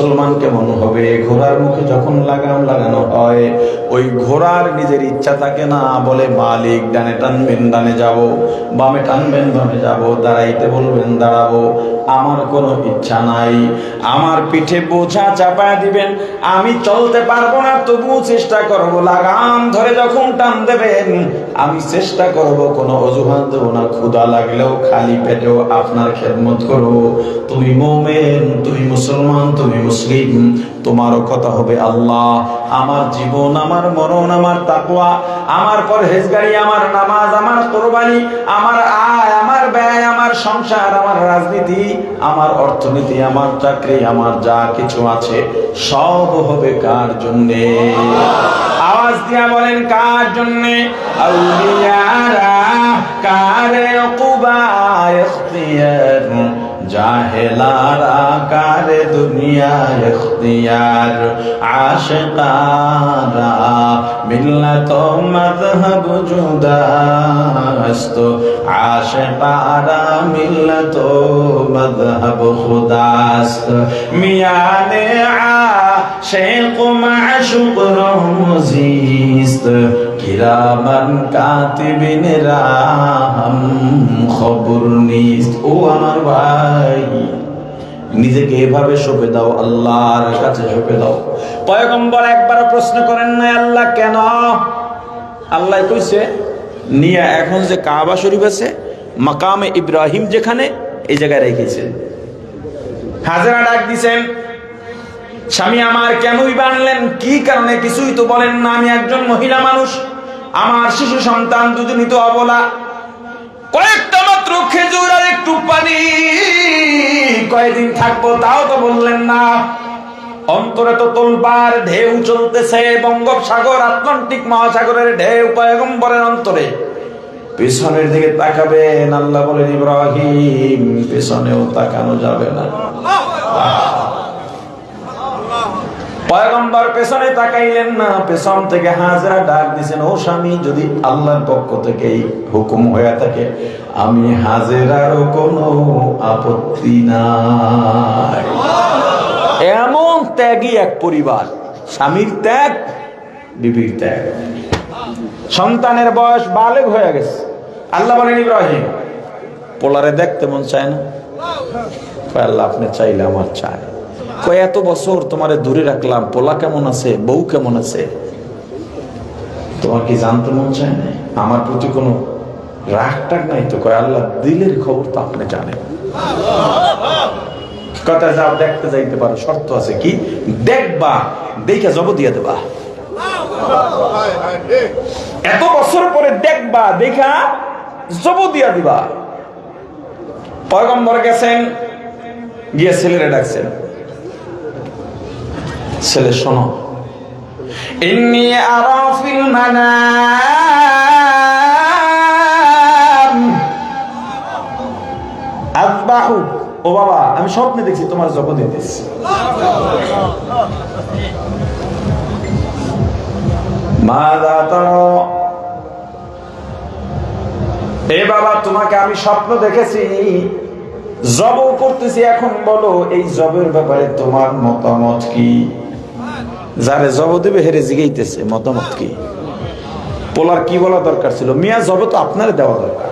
মুসলমান কেমন হবে? ঘোড়ার মুখে যখন লাগাম লাগানো হয়, ওই ঘোড়ার নিজের ইচ্ছা থাকে না, বলে, মালিক, ডানে টানবেন, ডানে যাব। বামে টানবেন, বামে যাব। দাঁড়াইতে বলবেন, দাঁড়াবো। আমার কোনো ইচ্ছা নাই। আমার পিঠে বোঝা চাপায় দিবেন। আমি চলতে পারব না, তবুও চেষ্টা করব। লাগাম ধরে যখন টান দেবেন, আমি চেষ্টা করব, কোনো অজুহাত দেবো না। ক্ষুধা লাগলেও খালি পেটেও আপনার খেদমত করব। তুমি মোমেন, তুমি মুসলমান, তুমি মুসলিম, তোমারও কথা হবে আল্লাহ। আমার জীবন, আমার মরণ, আমার তাকওয়া, আমার পরহেজগারি, আমার নামাজ, আমার কোরবানি, আমার আয়, আমার ব্যয়, আমার সংসার, আমার রাজনীতি, আমার অর্থনীতি, আমার চাকরি, আমার যা কিছু আছে, সব হবে কার জন্যে? আওয়াজ দিয়া বলেন, কার জন্যে? আউলিয়ারা কারে কুবা ইখতিয়ার জাহেলারা কারে দুনিয়া ইখতিয়ার আশিকারা মিল্লাত মাযহাব জুদাস্ত আশিকারা মিল্লাত মাযহাব খুদাস্ত মিয়ানে আশিক মাশুক রহমজিস্ত খবর ও আমার ভাই, নিজেকে এভাবে দাও, আল্লাহর কাছে দাও। প্রশ্ন করেন আল্লাহ কেন? আল্লাহ কইছে, নিয়া এখন যে কাবা শরীফ আছে, মাকামে ইব্রাহিম যেখানে, এই জায়গায় রেখেছে। হাজারা ডাক দিছেন, স্বামী আমার কেনই বানলেন? কি কারণে? কিছুই তো বলেন না, আমি একজন মহিলা মানুষ। আমার শিশু সন্তান দুজনই তো অবলা, কয়েকটা মাত্র খেজুর আর একটু পানি। কয়েকদিন থাকব তাও তো বললেন না। অন্তরে তো তোলবার ঢেউ চলতেছে, বঙ্গোপসাগর, আটলান্টিক মহাসাগরের ঢেউ পয়গম্বরের অন্তরে। পেছনের দিকে তাকাবেন, আল্লাহ বলেন, ইব্রাহিম, পেছনেও তাকানো যাবে না। পয়গম্বর পেছনে তাকাইলেন না, পেছন থেকে হাজরা ডাক দিছেন, ও স্বামী, যদি আল্লাহর পক্ষ থেকে এই হুকুম হয়ে থাকে, আমি হাজেরারও কোনো আপত্তি নাই। এমন ত্যাগই এক পরিবার, স্বামীর ত্যাগ, বিবির ত্যাগ। সন্তানের বয়স বালেগ হয়ে গেছে। আল্লাহ বলেন, ইব্রাহিম, পোলারে দেখতে মন চায় না? আল্লাহ, আপনি চাইলে আমার চায় কয়, এত বছর তোমারে দূরে রাখলাম, পোলা কেমন আছে, বউ কেমন আছে? তোমার কি জানতে মন চায় না আমার প্রতি কোনো রাগ টাগ নাই তো? কয়, আল্লাহ দিলের খবর তো আপনি জানেন। কথা যাও, দেখতে যাইতে পারো, শর্ত আছে কি? দেখবা, দেখে জব দিয়ে দেবা। এত বছর পরে দেখবা, দেখা জব দিয়া দিবা। পয়গম্বর গেছেন, গিয়ে ছেলেরা ডাকছেন। ছেলে, শোনো। ইন্নি আরা ফিল ও বাবা, আমি স্বপ্নে দেখছি, তোমার জগৎ দিতেছি এ বাবা, তোমাকে আমি স্বপ্ন দেখেছি। জব করতেছি, এখন বলো, এই জবের ব্যাপারে তোমার মতামত কি? যারে জব দেবে, হেরে জিগাইতেছে, মতামত কি? পোলার কি বলা দরকার ছিল? মিয়া, জব তো আপনার দেওয়া দরকার।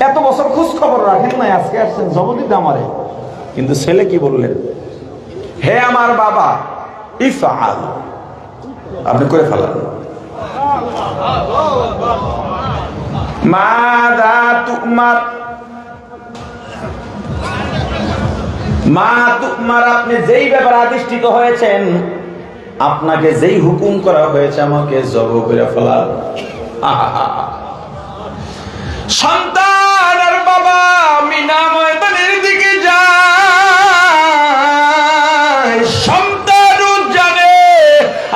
এত বছর খোঁজ খবর রাখেন নাই, আজকে আসছেন, জব দিতে আমারে। কিন্তু ছেলে কি বললেন? হে আমার বাবা, ইফআল। আপনি করে ফেলান। মাদা তুমার মা তুমার আপনি যেই ব্যাপারে আদিষ্ঠিত হয়েছেন, আপনাকে যেই হুকুম করা হয়েছে আমাকে জব করে ফেলার সন্তান আর বাবা মিনা ময়দানের দিকে যায়। সন্তানও জানে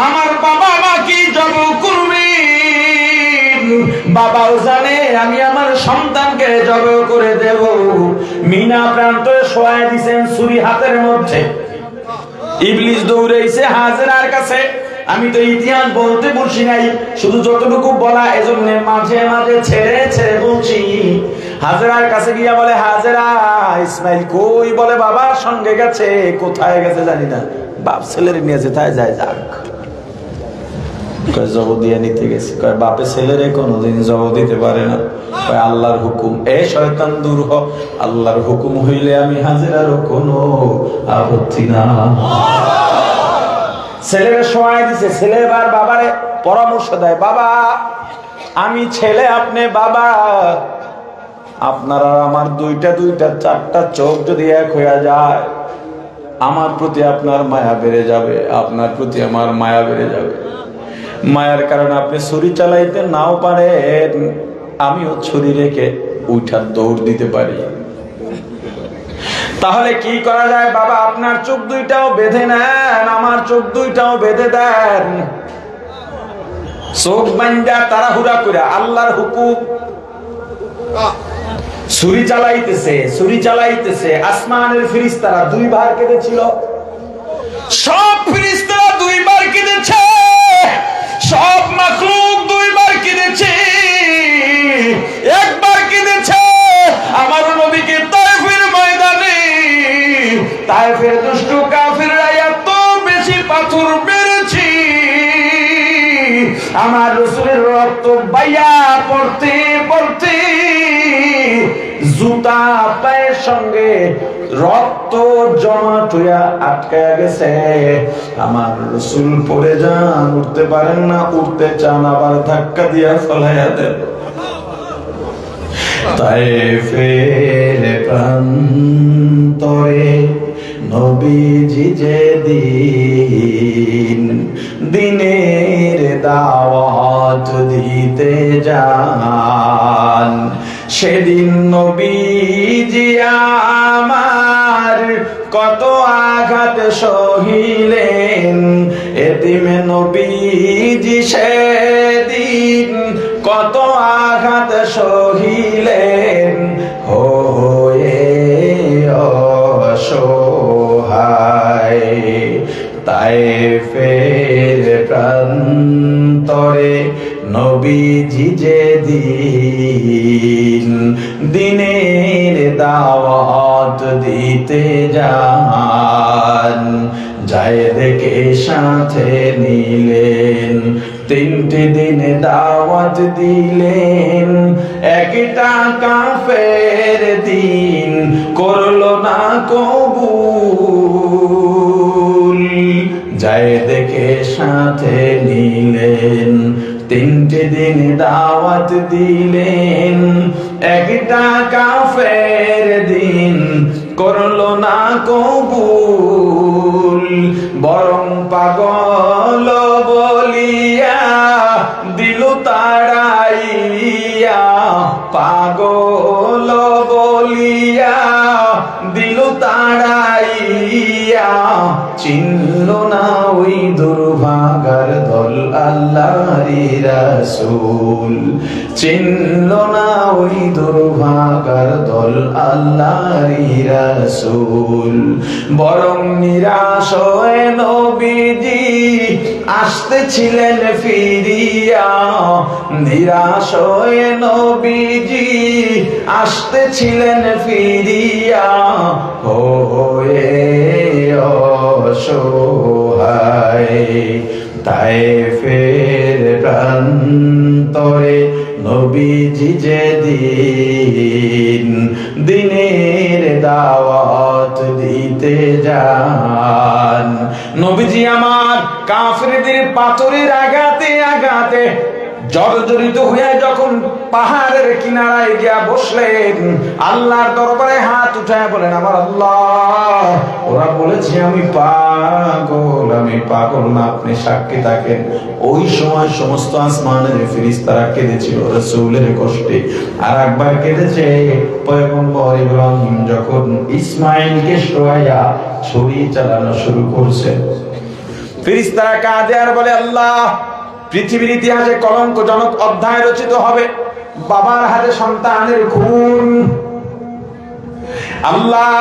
আমার বাবা মা কি জব করবে বাবাও জানে, আমি আমার সন্তানকে জব করে দেব। মিনা প্রান্তরে শোয়াই দিছেন ছুরি হাতের মধ্যে। ইবলিস দৌড়াইছে, হাজেরার কাছে। আমি তো ইতিহাস বলতে বলছি নাই, শুধু যতটুকু বলা এজন্য মাঝে মাঝে ছেড়ে ছেড়ে বলছি। হাজেরার কাছে গিয়া বলে, হাজেরা, ইসমাইল কই? বলে, বাবার সঙ্গে গেছে, কোথায় গেছে জানি না। বাপ ছেলের নিয়ে যেথায় যায় যাক। জব দিয়া নিতে গেছে। কয় বাপে ছেলেরে কোনোদিন জব দিতে পারে না। কয়, আল্লাহর হুকুম। এ শয়তান দূর হ। আল্লাহর হুকুম হইলে আমি হাজিরারও কোনো আপত্তি না ছেলেরে সময় দিছে। ছেলে এবার বাবারে পরামর্শ দেয়, বাবা, আমি ছেলে, আপনি বাবা। আপনার আমার দুইটা দুইটা, চারটা চোখ যদি এক হইয়া যায়, আমার প্রতি আপনার মায়া বেড়ে যাবে, আপনার প্রতি আমার মায়া বেড়ে যাবে। মায়ার কারণে আপনি ছুরি চালাইতে নাও পারেন। আমিও ছুরি রেখে উঠার দৌড় দিতে পারি। তাহলে কি করা যায় বাবা? আপনার চোখ দুইটাও বেঁধে নেন, আমার চোখ দুইটাও বেঁধে দেন। চোখ বাঞ্জা তাড়াহুড়া করে আল্লাহর হুকুম। ছুরি চালাইতেছে ছুরি চালাইতেছে। আসমানের ফিরিস্তারা দুইবার কেঁদেছিল। সব ফিরিস্তারা দুইবার কেঁদেছে। সব মাখলুক দুইবার কেঁদেছে একবার কিনেছে আমার নবীকে তাইফের ময়দানে। তাইফের দুষ্ট কাফিররা এত বেশি পাথর মেরেছি। আমার রসুলের রক্ত বাইয়া পড়তে পড়তে জুতা পায়ের সঙ্গে রক্ত জমাট হইয়া আটকে গেছে। আমার রসুল পড়ে যান, উঠতে পারেন না, উঠতে চান, আবার ধাক্কা দিয়া ফলাইয়া দেন। তাই ফের প্রান্তরে নবীজি যে দিন দিনের দাওয়াত দিতে যান সেদিন নবীজি আমার কত আঘাত সহিলেন। এতিমে নবীজি সেদিন কত আঘাত সহিলেন। হয়ে তাই ফের প্রান্তরে নবীজি যে দিন দিনের দাওয়াত দিতে যান দেখে সাথে নিলেন, তিনটি দিন দাওয়াত দিলেন, একটা কাফের দিন করল না কবুল যায় দেখে সাথে নিলেন। তিনটে দিন দাওয়াত দিলেন, একটা কাফের দিন করল না কবুল। বরং পাগল বলিয়া দিল তাড়াইয়া, পাগল বলিয়া দিল তাড়াইয়া, চিনল না ওই দুর্ভাগার আল্লাহরি রাসূল। চিনল না ওই দুর্ভাগার দল আল্লাহরি রাসূল। বরং নিরাশ হয়ে নবীজি আসতেছিলেন ফিরিয়া। নিরাশ হয়ে নবীজি আসতেছিলেন ফিরিয়া। হয়ে অসহায়। নবীজি যে দিন দিনের দাওয়াত দিতে যান। নবীজি আমার কাফেরদের পাথরের আঘাতে আঘাতে জর্জরিত হয়ে যখন পাহাড়ের কিনারায় গিয়া বসলেন, আল্লাহর দরবারে হাত উঠায় বলেন আমার আল্লাহ, ওরা বলেছে আমি পাগল আমি পাগল না, আপনি সাক্ষী থাকেন। ওই সময় সমস্ত আসমানের ফিরিস্তারা কেঁদেছিল রসুলের কষ্টে। আর একবার কেঁদেছে পয়গম্বর ইব্রাহিম যখন ইসমাইলকে শোয়াইয়া ছড়ি চালানো শুরু করছে। ফিরিস্তারা কাঁদে আর বলে, আল্লাহ পৃথিবীর ইতিহাসে কলঙ্কজনক অধ্যায় রচিত হবে বাবার হাতে সন্তানের খুন। আল্লাহ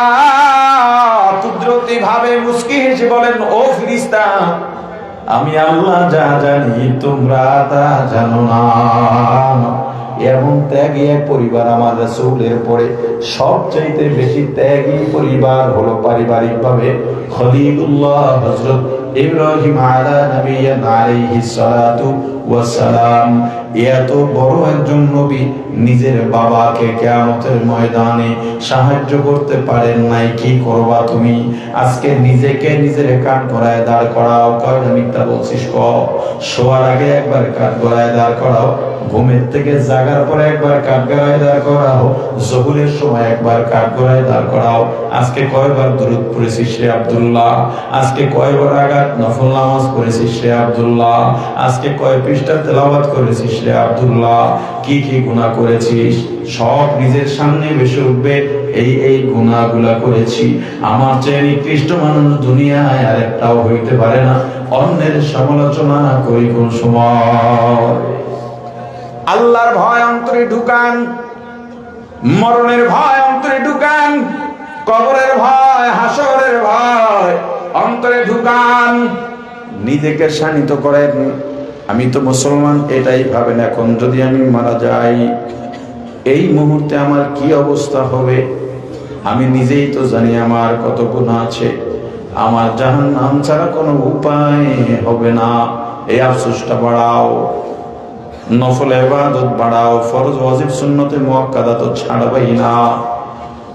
বলেন, ও ফিরিস্তা, আমি আল্লাহ যা জানি, তোমরা তা জানো না। এমন ত্যাগী এক পরিবার আমার রসুলের পরে সবচাইতে বেশি ত্যাগী পরিবার হলো পারিবারিক ভাবে খলিলুল্লাহ হজরত ইব্রাহিম আলা নবিয়ান আলাইহিস সালাতু ওয়াস সালাম এত বড় একজন নবী নিজের বাবাকে কেয়ামতের ময়দানে সাহায্য করতে পারেন নাই, কি করবা তুমি? আজকে নিজেকে নিজের কান করায় দাঁড় করাও। কয়টা মিথ্যা বলছিস ক? শোয়ার আগে একবার কাঠ গড়ায় দাঁড় করাও। ঘুমের থেকে জাগার পরে একবার কাঠ গড়ায় দাঁড় করাও। জহুরের সময় একবার কাঠ গড়ায় দাঁড় করাও। আজকে কয়বার দূরত পড়েছিস রে আব্দুল্লাহ? আজকে কয়বার আঘাত, নফল নামাজ পড়েছিস রে আব্দুল্লাহ? আজকে কয় পৃষ্ঠা তেলাওয়াত করেছিস রে আব্দুল্লাহ? কি কি গুনাহ করেছিস সব নিজের সামনে ভেসে উঠবে, এই এই গুনাহগুলা করেছি। আমার চেয়ে নিকৃষ্ট মানুষ দুনিয়ায় আর একটাও হইতে পারে না। অন্যের সমালোচনা করি কোন সময়। আল্লাহর ভয় অন্তরে ঢুকান, মরণের ভয় অন্তরে ঢুকান, কবরের ভয়, হাসরের ভয় অন্তরে ঢুকান। নিজেকে শানিত করেন। আমি তো মুসলমান, এটাই ভাবেন এখন। যদি আমি মারা যাই, এই মুহূর্তে আমার কি অবস্থা হবে? আমি নিজেই তো জানি আমার কত গুণা আছে। আমার জাহান নাম ছাড়া কোনো উপায় হবে না। এই আফসোসটা বাড়াও। নফল ইবাদত বাড়াও। ফরজ, ওয়াজিব, সুন্নতে মুআক্কাদা তো ছাড়বাই না।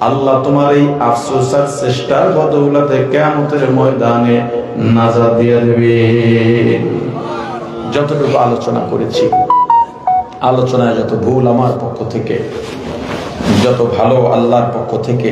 আল্লাহ তোমার এই আফসোস আর চেষ্টার বদৌলতে কিয়ামতের ময়দানে নাজাত দিয়ে দেবে। যতটুকু আলোচনা করেছি আলোচনায় যত ভুল আমার পক্ষ থেকে যত ভালো আল্লাহর পক্ষ থেকে